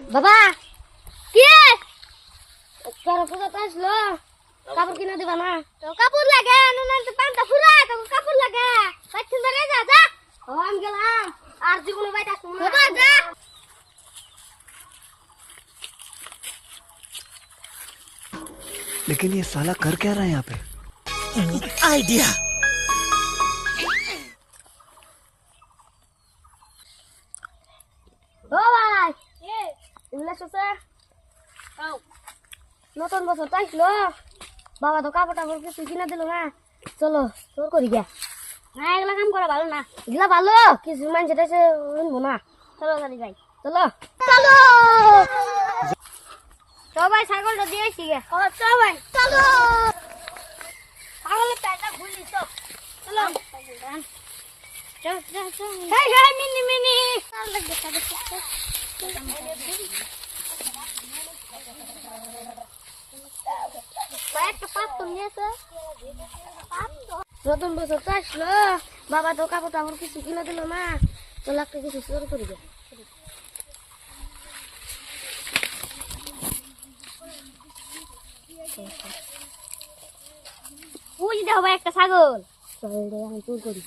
বাবা কি তোর পূজা তো আসলো কাপড় কিনে দিবা না তো কাপড় লাগে না না তো পান্তা ফুরা তো কাপড় লাগে পাচ্ছিস ধরে যা যা ও আমি গেলাম আর জীবনে বাইটা শুনো বাবা যা लेकिन ये साला कर क्या रहा है यहाँ पे আইডিয়া এগুলা শুছে নতুন বছর তো আসলো বাবা তো কাপড় টাপড় কিছু কিনে দিল না চলো তোর করি গিয়া। না এগুলা কাম করা ভালো না। এগুলা ভালো কিছু মানুষ এসে শুনব না। চলো গাড়ি যাই। চলো। চলো। সবাই ছাগলটা দিয়েছি গে সবাই। চলো। ছাগলের প্যাটা ঘুরলি তো চলো। চল চল চল। হেই হেই মিনি মিনি চল লাগবে চল নতুন বছর তো আসলো। বাবা তো কাপড় টাপড় কিছু কিনে দিল না। তো লাগতে কিছু শুরু করি ভাই একটা ছাগল। চল চুর করি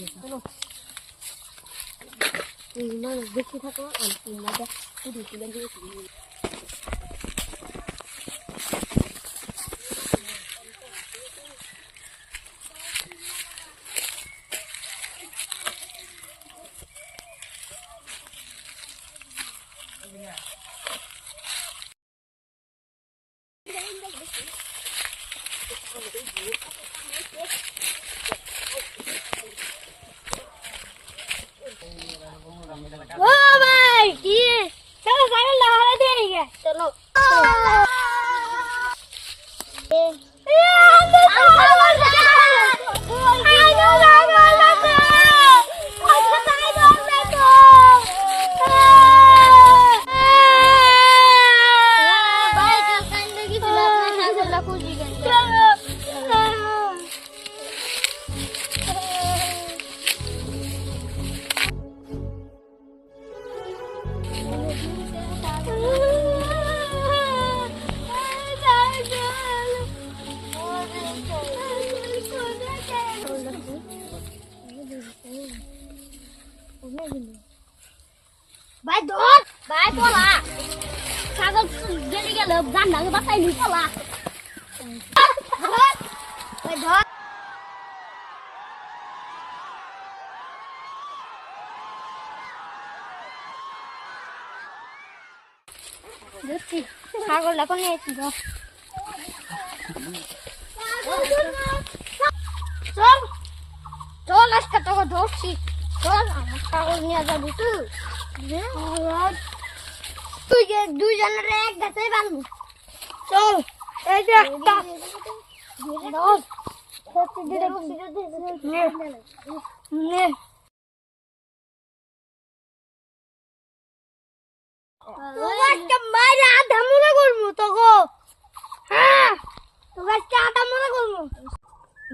থাকো আমি তোমরা পুরি তুলে দিয়েছি you. গেলে গেল গান্ডা বাসাই নি পলা ধর ছাগলটা কোনে চল চল আজকে তোকে ধরছি চল আমার ছাগল নিয়ে যাবি তুই তুই যে দুইজনের এক গাছে বাঁধবো চল এই যে একটা। আজকে মাইরে আধা মনে করব তোকে। হ্যাঁ তোকে আধা মনে করব।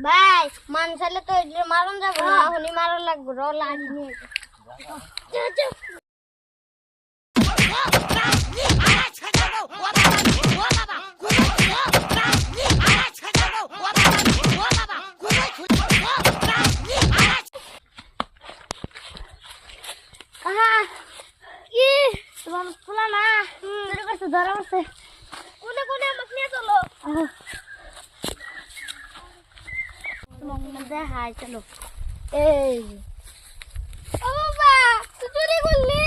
ভাই মানুষের তো মারণ যাব না এখনই মারণ লাগবে র লাঠি নিয়ে চল, চল। আহা, কি তোমার খোলা না চুরি করছে ধরা পড়ছে কোনে কোনে আমাকে নিয়ে চলো। তোমার দেখাই চলো। এই। ও বাবা তুই চুরি করলি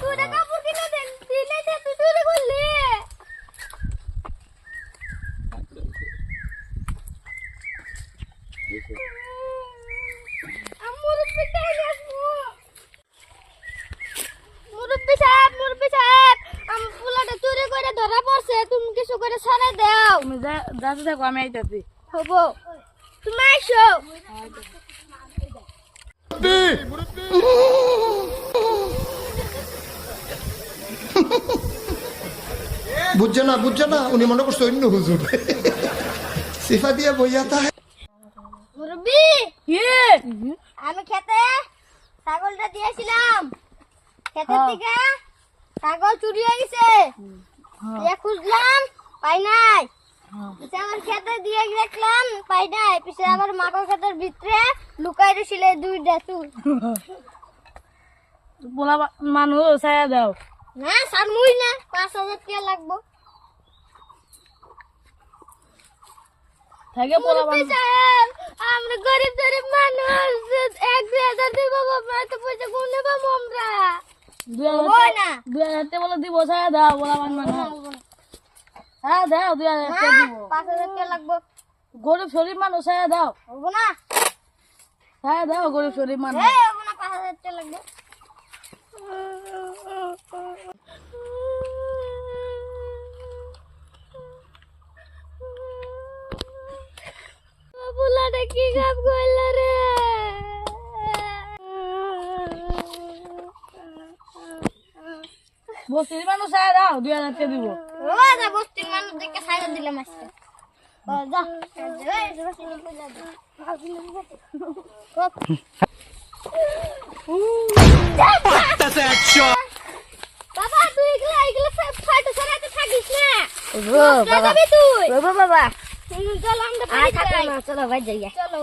তুই না কাপড় কিনে দেন দিনে দে তুই চুরি করলি মুরব্বি কাহিনী আসব মুরব্বি সাহেব মুরব্বি সাহেব আমার ফুলাটা চুরি করে ধরা পড়ছে তুমি কিছু করে সরে দাও। তুমি যাতে থাকো আমি আইতাছি। হব। তুমি আইসো। বুঝছে না বুঝছে না উনি মনে করছে অন্য হুজুর। সিফা দিয়ে মুরব্বি! কি? আমি খেতে ছাগলটা দিয়েছিলাম। খেতের হ্যাঁ। থেকে চুরি হয়ে গেছে। খুঁজলাম পাই নাই। পিছে আমার খেতে দিয়ে দেখলাম পাই নাই। পিছে খেতের ভিতরে লুকাই রয়েছিল মানুষ ছায়া দাও। না পাঁচ হাজার টাকা লাগবো। থাকে পোলা মুরব্বি সাহেব, আমরা গরিব গরিব মানুষ এক দুই হাজার দিব বাবা এত পয়সা কোন দুই হাজার টাকা বলে দিব দাও হ্যাঁ দাও দুই হাজার টাকা দিব। পাঁচ হাজার টাকা লাগবো। গরিব শরীর মানুষ ছায়া দাও। হব না। ছায়া দাও গরিব শরীর মানুষ। হব না পাঁচ হাজার টাকা লাগবে। বুলাটা কি কাম করল রে? বস্তির মানুষ ছায়া দাও দুই হাজার টাকা দিব। বস্তির মানুষ দেখে সাইড দিলাম আজকে। বাবা চলো ভাই যাই। চলো।